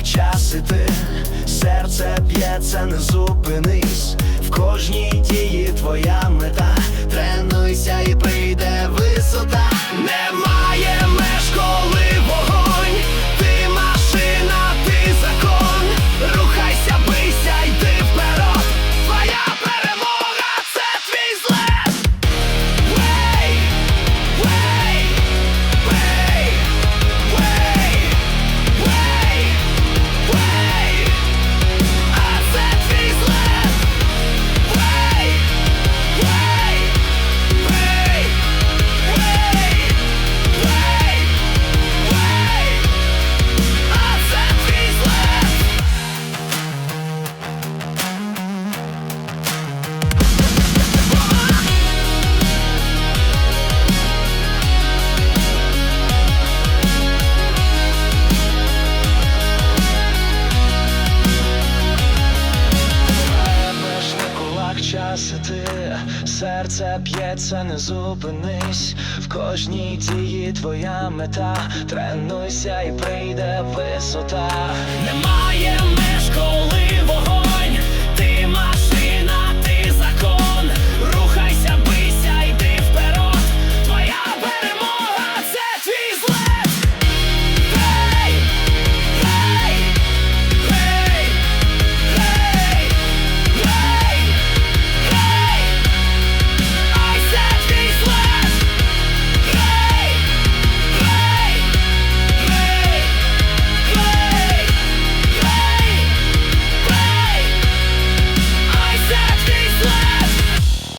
ритмах час і ти, серце б'ється, не зупинись, в кожній дії твоя мета, тренуйся і прийди час іти, серце б'ється, не зупинись, в кожній дії твоя мета, тренуйся і прийде висота. Немає